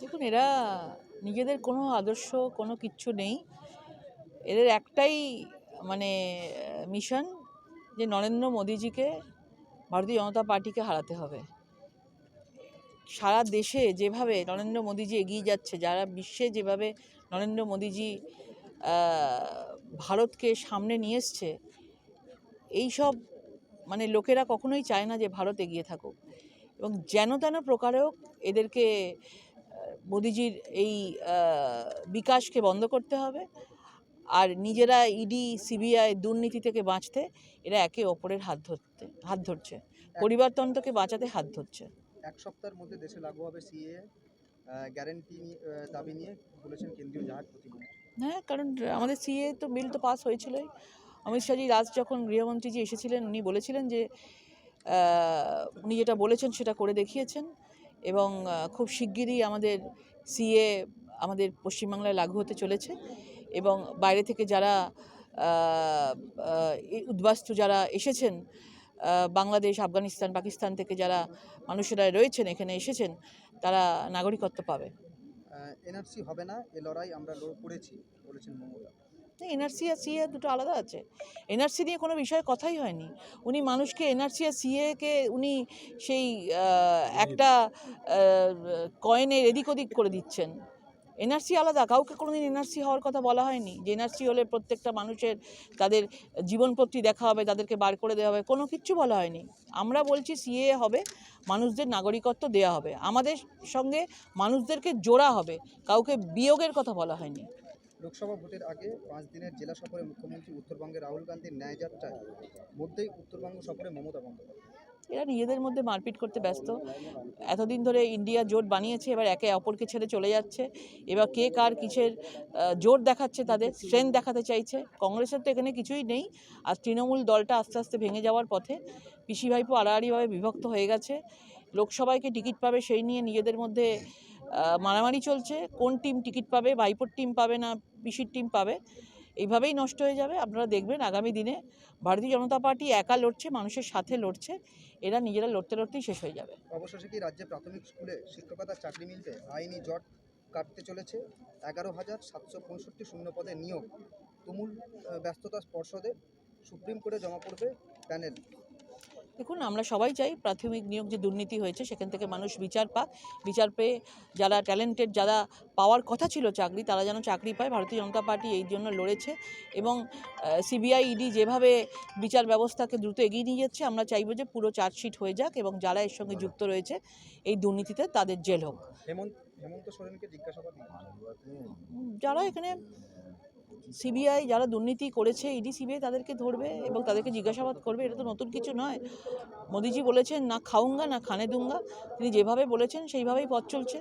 দেখুন, এরা নিজেদের কোনো আদর্শ, কোনো কিচ্ছু নেই। এদের একটাই মানে মিশন যে নরেন্দ্র মোদীজিকে ভারতীয় জনতা পার্টিকে হারাতে হবে। সারা দেশে যেভাবে নরেন্দ্র মোদীজি এগিয়ে যাচ্ছে, যারা বিশ্বে যেভাবে নরেন্দ্র মোদীজি ভারতকে সামনে নিয়ে এসছে, এইসব মানে লোকেরা কখনোই চায় না যে ভারত এগিয়ে থাকুক। এবং যেন তেন প্রকারেও এদেরকে মোদিজির এই বিকাশকে বন্ধ করতে হবে। আর নিজেরা ইডি সিবিআই দুর্নীতি থেকে বাঁচতে এরা একে অপরের হাত ধরতে হাত ধরছে। পরিবারতন্ত্রকে বাঁচাতে হাত ধরছে। এক সপ্তাহের মধ্যে দেশে লাগু হবে সিএ গ্যারেন্টি দাবি নিয়ে বলেছেন কেন্দ্রীয় জাহাজ প্রতিমন্ত্রী। হ্যাঁ কারণ আমাদের সিএ তো বিল তো পাস হয়েছিলই। অমিত শাহজি রাজ যখন গৃহমন্ত্রীজি এসেছিলেন উনি বলেছিলেন যে উনি যেটা বলেছেন সেটা করে দেখিয়েছেন এবং খুব শিগগিরই আমাদের সিএ আমাদের পশ্চিমবাংলায় লাগু হতে চলেছে এবং বাইরে থেকে যারা উদ্বাস্তু যারা এসেছেন বাংলাদেশ, আফগানিস্তান, পাকিস্তান থেকে যারা মানুষেরা রয়েছেন, এখানে এসেছেন, তারা নাগরিকত্ব পাবে। এনআরসি হবে না, এ লড়াই আমরা করেছি, বলেছেন মমতা। এনআরসি আর সিএ দুটো আলাদা আছে। এনআরসি নিয়ে কোনো বিষয়ে কথাই হয়নি। উনি মানুষকে এনআরসি আর সিএকে উনি সেই একটা কয়েনের এদিক ওদিক করে দিচ্ছেন। এনআরসি আলাদা, কাউকে কোনোদিন এনআরসি হওয়ার কথা বলা হয়নি। যে এনআরসি হলে প্রত্যেকটা মানুষের তাদের জীবনপত্রী দেখা হবে, তাদেরকে বার করে দেওয়া হবে, কোনো কিচ্ছু বলা হয়নি। আমরা বলছি সিএ হবে, মানুষদের নাগরিকত্ব দেওয়া হবে। আমাদের সঙ্গে মানুষদেরকে জোড়া হবে, কাউকে বিয়োগের কথা বলা হয়নি। লোকসভা ভোটের আগে পাঁচ দিনের জেলা সফরে মুখ্যমন্ত্রী উত্তরবঙ্গে রাহুল গান্ধীর ন্যায় যাত্রায় মধ্যেই উত্তরবঙ্গ সফরে মমতা বন্দ্যোপাধ্যায়। এরা নিজেদের মধ্যে মারপিট করতে ব্যস্ত। এতদিন ধরে ইন্ডিয়া জোট বানিয়েছে, এবার একে অপরকে ছেড়ে চলে যাচ্ছে। এবার কে কার কিসের জোট দেখাচ্ছে তাদের স্ট্রেংথ দেখাতে চাইছে। কংগ্রেসের তো এখানে কিছুই নেই। আর তৃণমূল দলটা আস্তে আস্তে ভেঙে যাওয়ার পথে পিসি ভাইপো আড়াআড়িভাবে বিভক্ত হয়ে গেছে। লোকসভায় টিকিট পাবে সেই নিয়ে নিজেদের মধ্যে মারামারি চলছে। কোন টিম টিকিট পাবে, ভাইপোর টিম পাবে না পিসির টিম পাবে। এইভাবেই নষ্ট হয়ে যাবে। আপনারা দেখবেন আগামী দিনে ভারতীয় জনতা পার্টি একা লড়ছে, মানুষের সাথে লড়ছে, এরা নিজেরা লড়তে লড়তেই শেষ হয়ে যাবে। অবশেষে কি রাজ্যে প্রাথমিক স্কুলে শিক্ষকতার চাকরি মিলবে? আইনি জট কাটতে চলেছে। এগারো হাজার সাতশো পঁয়ষট্টি শূন্য পদে নিয়োগ। তুমুল ব্যস্ততা পর্ষদে সুপ্রিম কোর্টে জমা পড়বে প্যানেল। দেখুন আমরা সবাই চাই প্রাথমিক নিয়োগ যে দুর্নীতি হয়েছে সেখান থেকে মানুষ বিচার পাক। বিচার পেয়ে যারা ট্যালেন্টেড যারা পাওয়ার কথা ছিল চাকরি তারা যেন চাকরি পায়। ভারতীয় জনতা পার্টি এই জন্য লড়েছে এবং সিবিআই ইডি যেভাবে বিচার ব্যবস্থাকে দ্রুত এগিয়ে নিয়ে যাচ্ছে আমরা চাইব যে পুরো চার্জশিট হয়ে যাক এবং যারা এর সঙ্গে যুক্ত রয়েছে এই দুর্নীতিতে তাদের জেল হোক। যারা এখানে সিবিআই যারা দুর্নীতি করেছে, ইডি, সিবিআই তাদেরকে ধরবে এবং তাদেরকে জিজ্ঞাসাবাদ করবে। এটা তো নতুন কিছু নয়। মোদিজি বলেছেন, না খাউঙ্গা না খানে দুঙ্গা তিনি যেভাবে বলেছেন, সেইভাবেই পথ চলছে।